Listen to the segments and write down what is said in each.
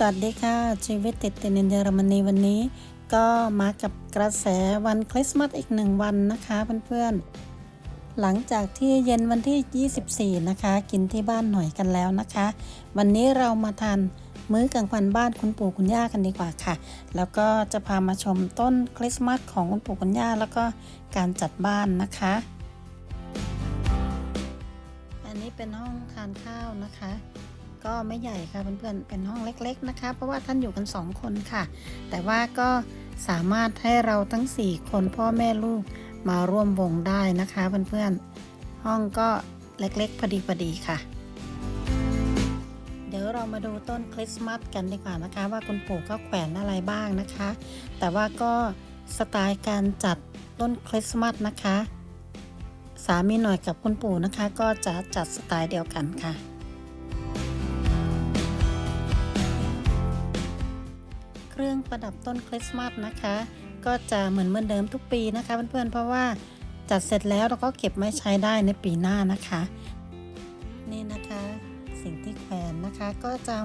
สวัสดีค่ะ ชีวิตติดตินเยอรมนีวันนี้ ก็มากับกระแสวันคริสต์มาสอีกหนึ่งวันนะคะเพื่อนๆ หลังจากที่เย็นวันที่ 24 นะคะ กินที่บ้านหน่อยกันแล้วนะคะ วันนี้เรามาทานมื้อกลางวันบ้านคุณปู่คุณย่ากันดีกว่าค่ะ แล้วก็จะพามาชมต้นคริสต์มาสของคุณปู่คุณย่าแล้วก็การจัดบ้านนะคะ อันนี้เป็นห้องทานข้าวนะคะ ก็ไม่ใหญ่ค่ะเพื่อนๆเป็นห้องเล็ก ๆนะคะ เพราะว่าท่านอยู่กันสองคนค่ะ แต่ว่าก็สามารถให้เราทั้ง 4 คนพ่อแม่ลูกมาร่วมวงได้นะคะเพื่อนๆห้องก็เล็กๆพอดีพอดีค่ะ เดี๋ยวเรามาดูต้นคริสต์มาสกันดีกว่านะคะ ว่าคุณปู่ก็แขวนอะไรบ้างนะคะ แต่ว่าก็สไตล์การจัดต้นคริสต์มาสนะคะ สามีหน่อยกับคุณปู่นะคะ ก็จะจัดสไตล์เดียวกันค่ะ เครื่องประดับต้นคริสต์มาสนะคะ ก็จะเหมือนเหมือนเดิมทุกปีนะคะเพื่อนๆเพราะว่าจัดเสร็จแล้วเราก็เก็บไว้ใช้ได้ในปีหน้านะคะ นี่นะคะสิ่งที่แขวนนะคะก็จะ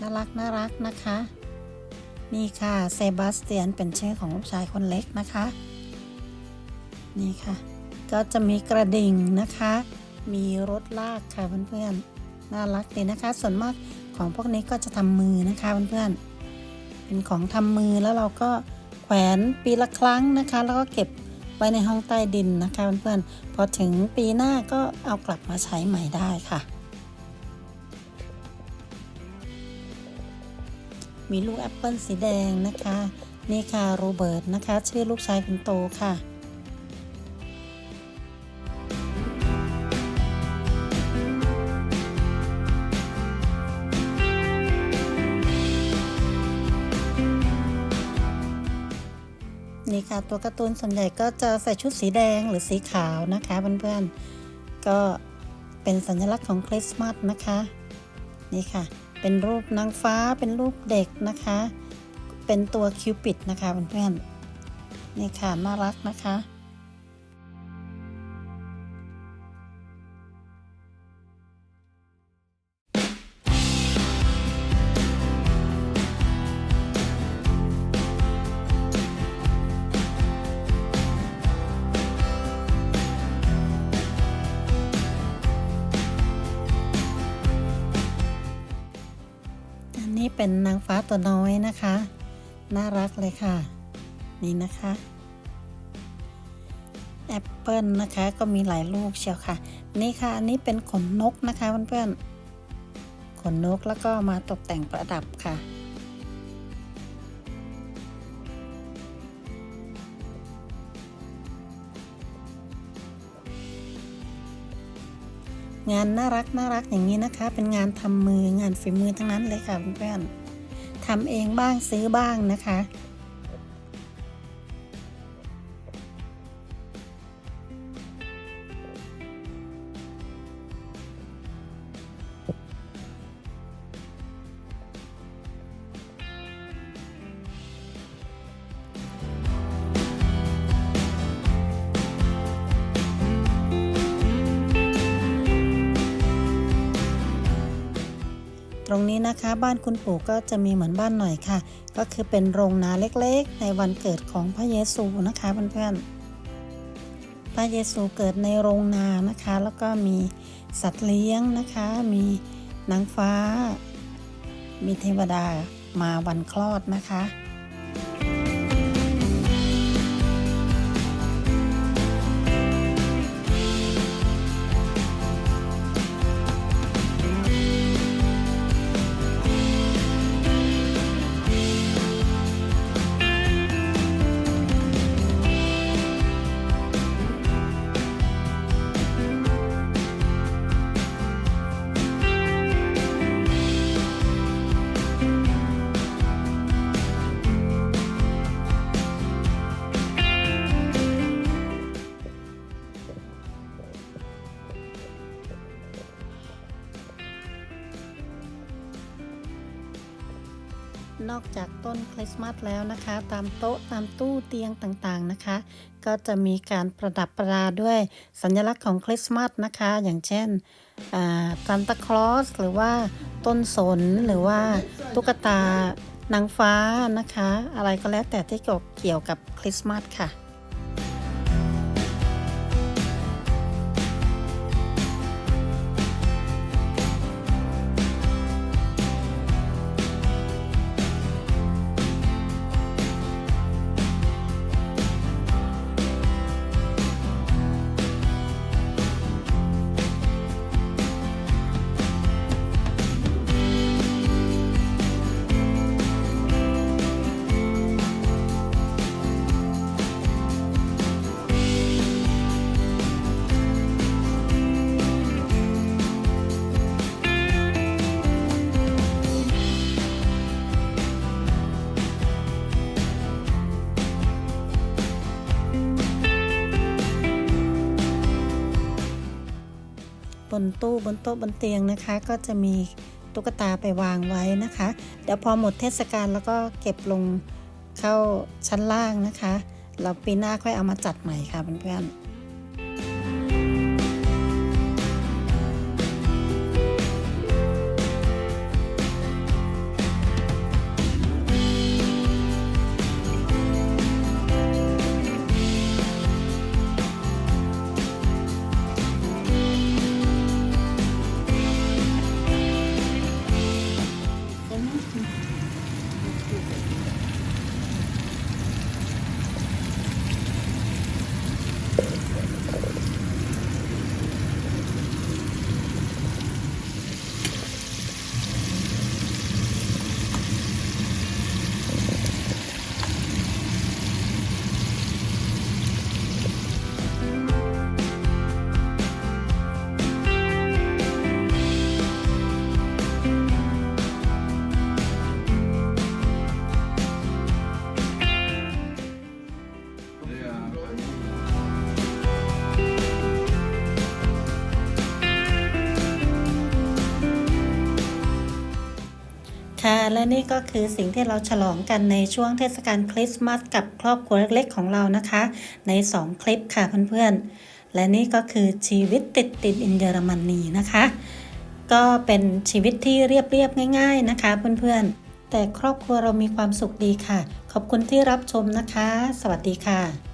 น่ารักน่ารักนะคะ นี่ค่ะเซบาสเตียนเป็นชื่อของลูกชายคนเล็กนะคะ นี่ค่ะ ก็จะมีกระดิ่งนะคะ มีรถลากค่ะเพื่อนๆน่ารักดีนะคะ ส่วนมากของพวกนี้ก็จะทำมือนะคะเพื่อนๆ เป็นของทำมือแล้วเราก็แขวนปีละครั้งนะคะ แล้วก็เก็บไว้ในห้องใต้ดินนะคะเพื่อนๆพอถึงปีหน้าก็เอากลับมาใช้ใหม่ได้ค่ะ มีลูกแอปเปิลสีแดงนะคะ นี่ค่ะโรเบิร์ตนะคะ ชื่อลูกชายคนโตค่ะ ค่ะ ตัวการ์ตูนส่วนใหญ่ก็จะใส่ชุดสีแดงหรือสีขาวนะคะเพื่อนๆ ก็เป็นสัญลักษณ์ของคริสต์มาสนะคะ นี่ค่ะ เป็นรูปนางฟ้าเป็นรูปเด็กนะคะ เป็นตัวคิวปิดนะคะเพื่อนๆ นี่ค่ะน่ารักนะคะ เป็นนางฟ้าตัวน้อยนะคะ น่ารักเลยค่ะ นี่นะคะแอปเปิลนะคะก็มีหลายลูกเชียวค่ะ นี่ค่ะอันนี้เป็นขนนกนะคะเพื่อนๆขนนกแล้วก็มาตกแต่งประดับค่ะ งานน่ารักน่ารักอย่างนี้นะคะ เป็นงานทำมืองานฝีมือทั้งนั้นเลยค่ะเพื่อนๆทำเองบ้างซื้อบ้างนะคะ รงนี้นะคะ บ้านคุณปู่ก็จะมีเหมือนบ้านหน่อยค่ะ ก็คือเป็นโรงนาเล็กๆ ในวันเกิดของพระเยซูนะคะเพื่อนๆพระเยซูเกิดในโรงนานะคะ แล้วก็มีสัตว์เลี้ยงนะคะ มีนางฟ้า มีเทวดามาวันคลอดนะคะ นอกจากต้นคริสต์มาสแล้วนะคะ ตามโต๊ะตามตู้เตียงต่างๆนะคะ ก็จะมีการประดับประดาด้วยสัญลักษณ์ของคริสต์มาสนะคะ อย่างเช่นซานตาคลอสหรือว่าต้นสนหรือว่าตุ๊กตานางฟ้านะคะ อะไรก็แล้วแต่ที่เกี่ยวกับคริสต์มาสค่ะ บนตู้บนโต๊ะบนเตียงนะคะ ก็จะมีตุ๊กตาไปวางไว้นะคะ เดี๋ยวพอหมดเทศกาลแล้วก็เก็บลงเข้าชั้นล่างนะคะ เราปีหน้าค่อยเอามาจัดใหม่ค่ะเพื่อนๆ ค่ะ และนี่ก็คือสิ่งที่เราฉลองกันในช่วงเทศกาลคริสต์มาสกับครอบครัวเล็กๆของเรานะคะ ใน 2 คลิปค่ะเพื่อนๆ และนี่ก็คือชีวิตติดติดอินเยอรมนีนะคะ ก็เป็นชีวิตที่เรียบๆง่าย ๆนะคะเพื่อนๆ แต่ครอบครัวเรามีความสุขดีค่ะ ขอบคุณที่รับชมนะคะ สวัสดีค่ะ